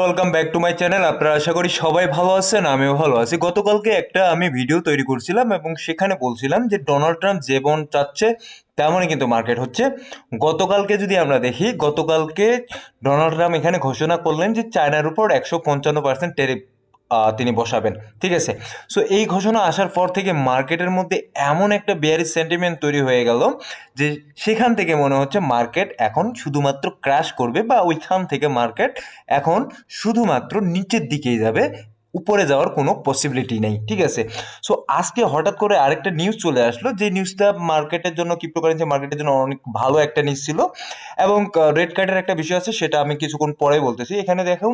Welcome back to my channel আপনারা আশা করি সবাই ভালো আছেন, আমিও ভালো আছি। গতকালকে একটা আমি ভিডিও তৈরি করছিলাম এবং সেখানে বলছিলাম যে ডোনাল্ড ট্রাম্প যেমন চাচ্ছে, তেমনই কিন্তু মার্কেট হচ্ছে। গতকালকে যদি আমরা দেখি, গতকালকে ডোনাল্ড ট্রাম্প এখানে ঘোষণা করলেন যে চায়নার উপর একশো পঞ্চান্ন পার্সেন্ট টেরিফ তিনি বসাবেন। ঠিক আছে? সো এই ঘোষণা আসার পর থেকে মার্কেটের মধ্যে এমন একটা বেয়ারি সেন্টিমেন্ট তৈরি হয়ে গেল যে সেখান থেকে মনে হচ্ছে মার্কেট এখন শুধুমাত্র ক্র্যাশ করবে বা ওইখান থেকে মার্কেট এখন শুধুমাত্র নিচের দিকেই যাবে উপরে যাওয়ার কোনো পসিবিলিটি নেই, ঠিক আছে? সো আজকে হঠাৎ করে আরেকটা নিউজ চলে আসলো, যে নিউজটা মার্কেটের জন্য ক্রিপ্টোকারেন্সি মার্কেটের জন্য অনেক ভালো একটা নিউজ ছিল এবং রেড কার্ডের একটা বিষয় আছে, সেটা আমি কিছুক্ষণ পরে বলতেছি। এখানে দেখুন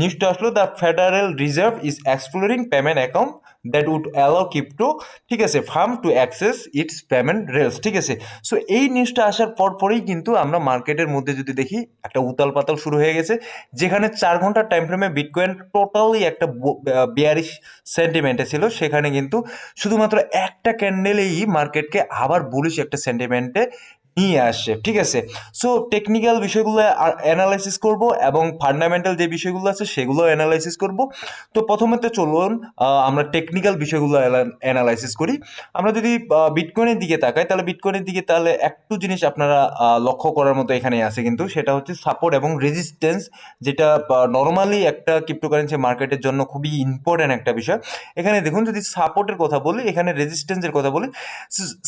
নিউজটা আসলো the Federal Reserve is exploring payment account that would allow crypto ঠিক আছে firm to access its payment rails ঠিক আছে? সো এই নিউজটা আসার পর পরেই কিন্তু আমরা মার্কেটের মধ্যে যদি দেখি, একটা উতাল পাতাল শুরু হয়ে গেছে, যেখানে চার ঘণ্টার টাইম ফ্রেমে বিটকয়েন টোটালি একটা বিয়ারিশ সেন্টিমেন্টে ছিল, সেখানে কিন্তু শুধুমাত্র একটা ক্যান্ডেলেই মার্কেটকে আবার বুলিশ একটা সেন্টিমেন্টে নিয়ে আসছে ঠিক আছে? সো টেকনিক্যাল বিষয়গুলো অ্যানালাইসিস করব এবং ফান্ডামেন্টাল যে বিষয়গুলো আছে সেগুলো অ্যানালাইসিস করব। তো প্রথমত চলুন আমরা টেকনিক্যাল বিষয়গুলো অ্যানালাইসিস করি। আমরা যদি বিটকয়েনের দিকে তাকাই, তাহলে বিটকয়েনের দিকে তাহলে একটু জিনিস আপনারা লক্ষ্য করার মতো এখানে আছে কিন্তু, সেটা হচ্ছে সাপোর্ট এবং রেজিস্ট্যান্স যেটা নর্মালি একটা ক্রিপ্টোকারেন্সি মার্কেটের জন্য খুবই ইম্পর্ট্যান্ট একটা বিষয়। এখানে দেখুন, যদি সাপোর্টের কথা বলি, এখানে রেজিস্ট্যান্সের কথা বলি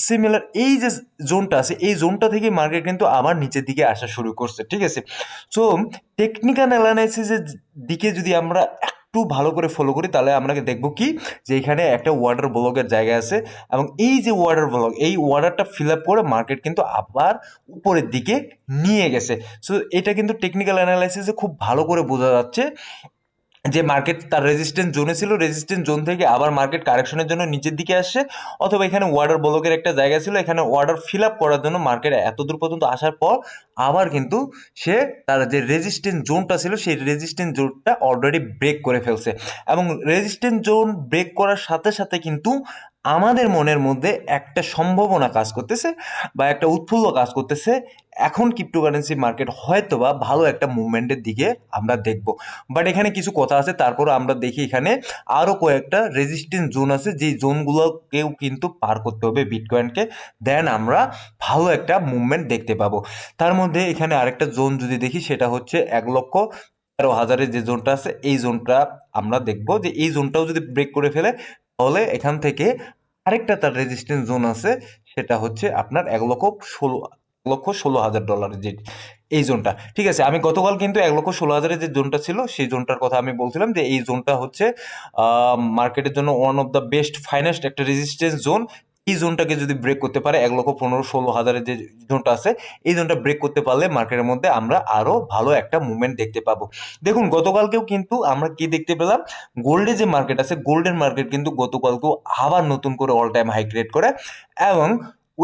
সিমিলার এই যে জোনটা আছে, এই জোনটা থেকে মার্কেট কিন্তু আবার নিচের দিকে আসা শুরু করছে, ঠিক আছে? সো টেকনিক্যাল অ্যানালাইসিসের দিকে যদি আমরা একটু ভালো করে ফলো করি, তাহলে আমরা দেখব কি? যে এখানে একটা ওয়াটার ব্লকের জায়গা আছে এবং এই যে ওয়াটার ব্লক এই ওয়াটারটা ফিল আপ করে মার্কেট কিন্তু আবার উপরের দিকে নিয়ে গেছে। সো এটা কিন্তু টেকনিক্যাল অ্যানালাইসিসে খুব ভালো করে বোঝা যাচ্ছে। যে মার্কেট তার রেজিস্ট্যান্স জোনে ছিল রেজিস্ট্যান্স জোন থেকে আবার মার্কেট কারেকশনের জন্য নিচের দিকে আসছে। অথবা এখানে ওয়ার্ডার ব্লকের একটা জায়গা ছিল, এখানে ওয়ার্ডার ফিল আপ করার জন্য মার্কেট এত দূর পর্যন্ত আসার পর আবার কিন্তু সে তার যে রেজিস্ট্যান্স জোনটা ছিল, সেই রেজিস্ট্যান্স জোনটা অলরেডি ব্রেক করে ফেলছে। এবং রেজিস্ট্যান্স জোন ব্রেক করার সাথে সাথে কিন্তু আমাদের মনের মধ্যে একটা সম্ভাবনা কাজ করতেছে বা একটা উৎফুল্ল কাজ করতেছে। এখন ক্রিপ্টোকারেন্সি মার্কেট হয়তো বা ভালো একটা মুভমেন্টের দিকে আমরা দেখব। বাট এখানে কিছু কথা আছে তারপর আমরা দেখি এখানে আরও কয়েকটা রেজিস্ট্যান্স জোন আছে, যেই জোনগুলোকেও কিন্তু পার করতে হবে বিটকয়েনকে দেন আমরা ভালো একটা মুভমেন্ট দেখতে পাবো। তার মধ্যে এখানে আরেকটা জোন যদি দেখি, সেটা হচ্ছে এক লক্ষ তেরো হাজারের যে জোনটা আছে, এই জোনটা আমরা দেখব যে এই জোনটাও যদি ব্রেক করে ফেলে তাহলে এখান থেকে আরেকটা তার রেজিস্ট্যান্স জোন আছে, সেটা হচ্ছে আপনার এক লক্ষ ষোলো লক্ষ ষোলো হাজার ডলারের যে এই জোনটা ঠিক আছে, আমি গতকাল কিন্তু এক লক্ষ ষোলো হাজারের যে জোনটা ছিল, সেই জোনটার কথা আমি বলছিলাম যে এই জোনটা হচ্ছে মার্কেটের জন্য one of the best finest একটা রেজিস্ট্যান্স জোন এই জোনটাকে যদি ব্রেক করতে পারে এক লক্ষ পনেরো ষোলো হাজারের যে জোনটা আছে, এই জোনটা ব্রেক করতে পারলে মার্কেটের মধ্যে আমরা আরও ভালো একটা মুভমেন্ট দেখতে পাবো। দেখুন, গতকালকেও কিন্তু আমরা কি দেখতে পেলাম? গোল্ডে যে মার্কেট আছে গোল্ডের মার্কেট কিন্তু গতকালকেও আবার নতুন করে অল টাইম হাই ক্রিয়েট করে এবং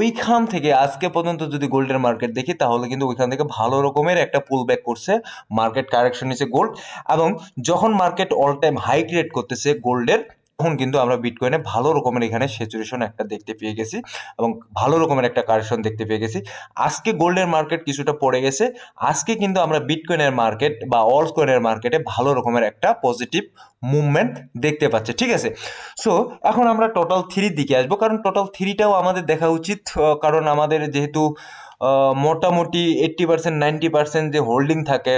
ওইখান থেকে আজকে পর্যন্ত যদি গোল্ডের মার্কেট দেখি, তাহলে কিন্তু ওইখান থেকে ভালো রকমের একটা পুল ব্যাক করছে মার্কেট কারেকশন নিচ্ছে গোল্ড এবং যখন market all time high create করতেছে গোল্ডের তখন কিন্তু আমরা বিটকয়েনে ভালো রকমের এখানে স্যাচুরেশন একটা দেখতে পেয়ে গেছি এবং ভালো রকমের একটা কারেকশন দেখতে পেয়ে গেছি। আজকে গোল্ডের মার্কেট কিছুটা পড়ে গেছে। আজকে কিন্তু আমরা বিটকয়েনের মার্কেট বা অলস কয়েনের মার্কেটে ভালো রকমের একটা পজিটিভ মুভমেন্ট দেখতে পাচ্ছে, ঠিক আছে? সো এখন আমরা টোটাল থ্রির দিকে আসব। কারণ টোটাল থ্রিটাও আমাদের দেখা উচিত কারণ আমাদের যেহেতু মোটামুটি এইট্টি পার্সেন্ট নাইনটি পার্সেন্ট যে হোল্ডিং থাকে,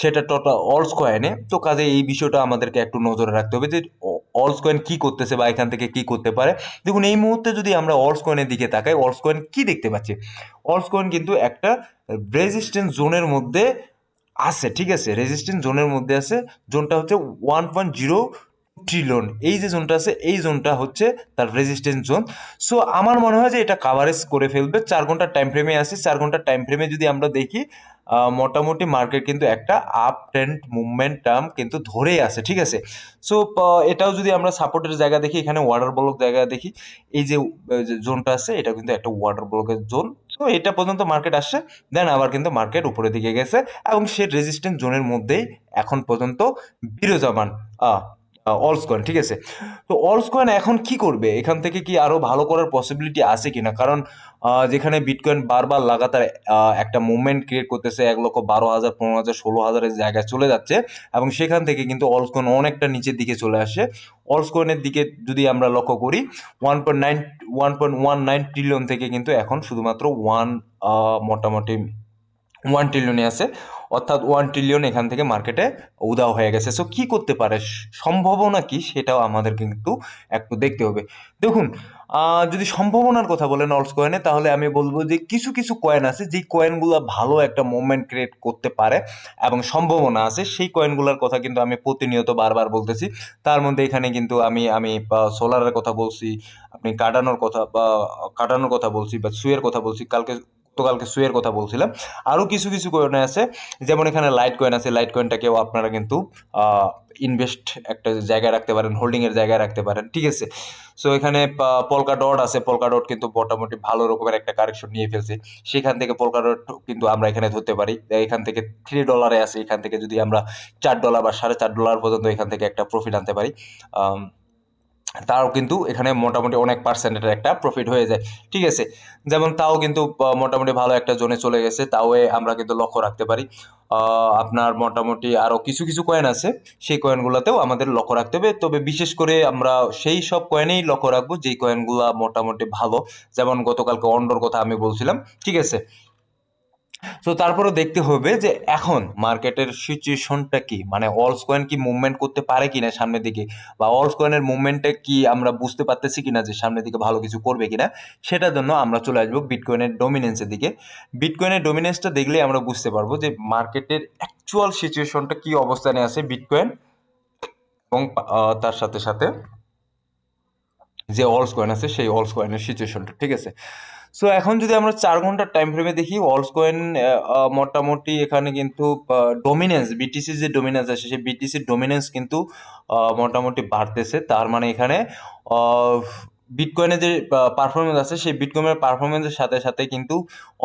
সেটা টোটাল অলস কয়েনে তো কাজে এই বিষয়টা আমাদেরকে একটু নজরে রাখতে হবে যে অলস কয়েন কী করতেছে বা এখান থেকে কী করতে পারে? দেখুন, এই মুহূর্তে যদি আমরা অলস কয়েনের দিকে তাকাই অলস কয়েন কী দেখতে পাচ্ছি? অলস কয়েন কিন্তু একটা রেজিস্ট্যান্স জোনের মধ্যে আছে, ঠিক আছে? রেজিস্ট্যান্স জোনের মধ্যে আছে জোনটা হচ্ছে ওয়ান পয়েন্ট জিরো ট্রিলিয়ন এই যে জোনটা আছে, এই জোনটা হচ্ছে তার রেজিস্ট্যান্স জোন সো আমার মনে হয় যে এটা কাভারেজ করে ফেলবে। চার ঘণ্টার টাইম ফ্রেমে আসি। চার ঘণ্টার টাইম ফ্রেমে যদি আমরা দেখি মোটামুটি মার্কেট কিন্তু একটা আপ ট্রেন্ড মুভমেন্ট টার্ম কিন্তু ধরেই আছে, ঠিক আছে? সো এটাও যদি আমরা সাপোর্টের জায়গা দেখি, এখানে ওয়াটার ব্লক জায়গা দেখি, এই যে জোনটা আছে, এটা কিন্তু একটা ওয়াটার ব্লকের জোন তো এটা পর্যন্ত মার্কেট আসছে দেন আবার কিন্তু মার্কেট উপরের দিকে গেছে, এবং সে রেজিস্ট্যান্স জোনের মধ্যেই এখন পর্যন্ত বিরাজমান। অলস কয়েন ঠিক আছে? তো অলস কয়েন এখন কি করবে? এখান থেকে কি আরও ভালো করার পসিবিলিটি আছে কি না কারণ যেখানে বিটকয়েন বারবার লাগাতার একটা মুভমেন্ট ক্রিয়েট করতেছে এক লক্ষ বারো হাজার, পনেরো হাজার, ষোলো হাজারের জায়গায় চলে যাচ্ছে এবং সেখান থেকে কিন্তু অলস কয়েন অনেকটা নিচের দিকে চলে আসে। অলস কয়েনের দিকে যদি আমরা লক্ষ্য করি one point nine one point one nine trillion থেকে কিন্তু এখন শুধুমাত্র ওয়ান মোটামুটি ওয়ান ট্রিলিয়নে আছে। অর্থাৎ ওয়ান ট্রিলিয়ন এখান থেকে মার্কেটে উদাও হয়ে গেছে। সো কি করতে পারে? সম্ভাবনা কি? সেটাও আমাদের কিন্তু একটু দেখতে হবে। দেখুন যদি সম্ভাবনার কথা বলেন অলস কয়েনে তাহলে আমি বলব যে কিছু কিছু কয়েন আছে যেই কয়েনগুলো ভালো একটা মুভমেন্ট ক্রিয়েট করতে পারে এবং সম্ভাবনা আছে। সেই কয়েনগুলোর কথা কিন্তু আমি প্রতিনিয়ত বারবার বলতেছি। তার মধ্যে এখানে কিন্তু আমি আমি সোলারের কথা বলছি, আপনি কাটানোর কথা বা, কাটানোর কথা বলছি বা সুয়ের কথা বলছি। কালকে গতকালকে সুয়ের কথা বলছিলাম। আরও কিছু কিছু কয়েন আছে। যেমন এখানে লাইট কয়েন আছে। লাইট কয়েনটাকেও আপনারা কিন্তু ইনভেস্ট একটা জায়গায় রাখতে পারেন হোল্ডিংয়ের জায়গায় রাখতে পারেন। ঠিক আছে? সো এখানে পলকা ডট আছে। পলকা ডট কিন্তু মোটামুটি ভালো রকমের একটা কারেকশন নিয়ে ফেলছে। সেখান থেকে পলকা ডট কিন্তু আমরা এখানে ধরতে পারি। এখান থেকে থ্রি ডলারে আছে। এখান থেকে যদি আমরা চার ডলার বা সাড়ে চার ডলার পর্যন্ত এখান থেকে একটা প্রফিট আনতে পারি। তাও কিন্তু এখানে মোটামুটি অনেক পার্সেন্টের একটা প্রফিট হয়ে যায়। ঠিক আছে? যেমন তাও কিন্তু মোটামুটি ভালো একটা জোনে চলে গেছে, তাও আমরা কিন্তু লক্ষ্য রাখতে পারি। আপনার মোটামুটি আরও কিছু কিছু কয়েন আছে, সেই কয়েনগুলোতেও আমাদের লক্ষ্য রাখতে হবে। তবে বিশেষ করে আমরা সেই সব কয়েনেই লক্ষ্য রাখব, যেই কয়েনগুলো মোটামুটি ভালো। যেমন গতকালকে অন্ডর কথা আমি বলছিলাম, ঠিক আছে? তো তারপরে দেখতে হবে যে এখন মার্কেটের সিচুয়েশনটা কি? মানে অলস কয়েন কি মুভমেন্ট করতে পারে কিনা সামনের দিকে? বা অলস কয়েনের মুভমেন্টে কি আমরা বুঝতে পারতেছি কিনা যে সামনের দিকে ভালো কিছু করবে কিনা? সেটার জন্য আমরা চলে আসব বিটকয়েনের ডোমিনেন্সের দিকে। বিটকয়েনের ডোমিনেন্সটা দেখলে আমরা বুঝতে পারব যে মার্কেটের অ্যাকচুয়াল সিচুয়েশনটা কি অবস্থানে আছে বিটকয়েন এবং তার সাথে সাথে যে অলস কয়েন আছে সেই অলস কয়েনের সিচুয়েশনটা ঠিক আছে? সো এখন যদি আমরা চার ঘণ্টার টাইম ফ্রেমে দেখি অলস কয়েন মোটামুটি এখানে কিন্তু ডোমিনেন্স বিটিসি যে ডোমিনেন্স আছে, সেই বিটিসির ডোমিনেন্স কিন্তু মোটামুটি বাড়তেছে। তার মানে এখানে বিটকয়েনের যে পারফরমেন্স আছে, সেই বিটকয়েনের পারফরমেন্সের সাথে সাথে কিন্তু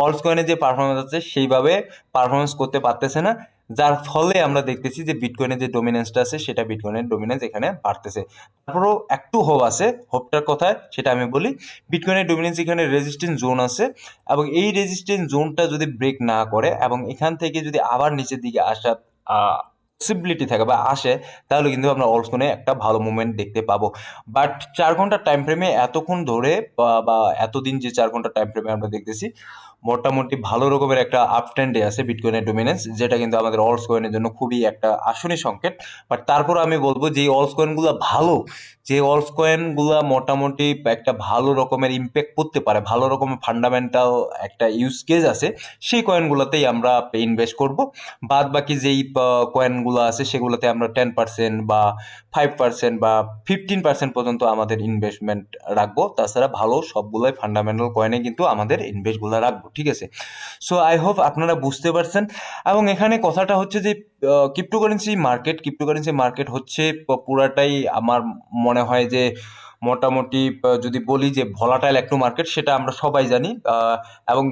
অলস কয়েনের যে পারফরমেন্স আছে, সেইভাবে পারফরমেন্স করতে পারতেছে না। যার ফলে আমরা দেখতেছি যে বিটকয়েনের যে ডোমিনেন্সটা আছে, সেটা বিটকয়েনের ডোমিনেন্স এখানে বাড়তেছে। তারপরেও একটু হোপ আছে হোপটার কথায় সেটা আমি বলি বিটকয়েনের ডোমিনেন্স এখানে রেজিস্ট্যান্স জোন আছে এবং এই রেজিস্ট্যান্স জোনটা যদি ব্রেক না করে এবং এখান থেকে যদি আবার নিচের দিকে আসা পসিবিলিটি থাকে বা আসে, তাহলে কিন্তু আমরা অলসোনে একটা ভালো মুভমেন্ট দেখতে পাবো। বাট চার ঘণ্টা টাইম ফ্রেমে এতক্ষণ ধরে বা বা এতদিন যে চার ঘণ্টা টাইম ফ্রেমে আমরা দেখতেছি মোটামুটি ভালো রকমের একটা আপ ট্রেন্ডে আছে বিটকয়েনের ডোমিনেন্স যেটা কিন্তু আমাদের অলস কয়েনের জন্য খুবই একটা আসনি সংকেত। বাট তারপর আমি বলব যে অলস কয়েনগুলো ভালো যে অলস কয়েনগুলো মোটামুটি একটা ভালো রকমের ইম্প্যাক্ট করতে পারে, ভালো রকমের ফান্ডামেন্টাল একটা ইউজ কেস আছে, সেই কয়েনগুলোতেই আমরা ইনভেস্ট করব। বাদ বাকি যেই কয়েনগুলো আছে সেগুলোতে আমরা টেন পার্সেন্ট বা ফাইভ পার্সেন্ট বা ফিফটিন পার্সেন্ট পর্যন্ত আমাদের ইনভেস্টমেন্ট রাখব। তাছাড়া ভালো সবগুলোই ফান্ডামেন্টাল কয়েনে কিন্তু আমাদের ইনভেস্টগুলো রাখব, ঠিক আছে? সো আই হোপ আপনারা বুঝতে পারছেন। এবং এখানে কথাটা হচ্ছে যে ক্রিপ্টোকারেন্সি মার্কেট ক্রিপ্টোকারেন্সি মার্কেট হচ্ছে পুরাটাই আমার মনে হয় যে মোটামুটি যদি বলি যে ভলাটাইল একটু মার্কেট সেটা আমরা সবাই জানি। এবং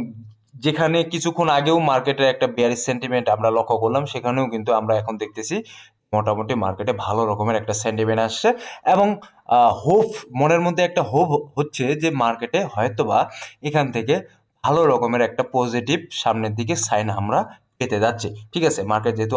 যেখানে কিছুক্ষণ আগেও মার্কেটের একটা বেয়ারিশ সেন্টিমেন্ট আমরা লক্ষ্য করলাম, সেখানেও কিন্তু আমরা এখন দেখতেছি মোটামুটি মার্কেটে ভালো রকমের একটা সেন্টিমেন্ট আসছে। এবং হোপ মনের মধ্যে একটা হোপ হচ্ছে যে মার্কেটে হয়তোবা এখান থেকে ভালো রকমের একটা পজিটিভ সামনের দিকে সাইন আমরা পেতে যাচ্ছে। ঠিক আছে? মার্কেট যেহেতু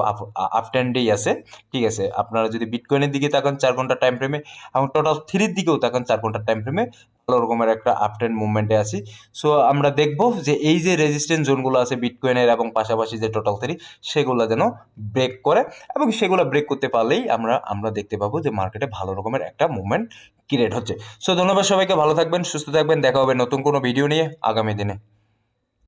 আপ ট্রেন্ডেই আছে, ঠিক আছে? আপনারা যদি বিটকয়েনের দিকে তাকান, চার ঘণ্টা টাইম ফ্রেমে এবং টোটাল থ্রির দিকেও তাকান, চার ঘণ্টার টাইম ফ্রেমে ভালো রকমের একটা আপ ট্রেন্ড মুভমেন্টে আছি। সো আমরা দেখব যে এই যে রেজিস্ট্যান্স জোনগুলো আছে বিটকয়েনের এবং পাশাপাশি যে টোটাল থ্রি সেগুলো যেন ব্রেক করে, এবং সেগুলো ব্রেক করতে পারলেই আমরা আমরা দেখতে পাবো যে মার্কেটে ভালো রকমের একটা মুভমেন্ট ক্রিয়েট হচ্ছে। সো ধন্যবাদ সবাইকে, ভালো থাকবেন, সুস্থ থাকবেন, দেখা হবে নতুন কোনো ভিডিও নিয়ে আগামী দিনে।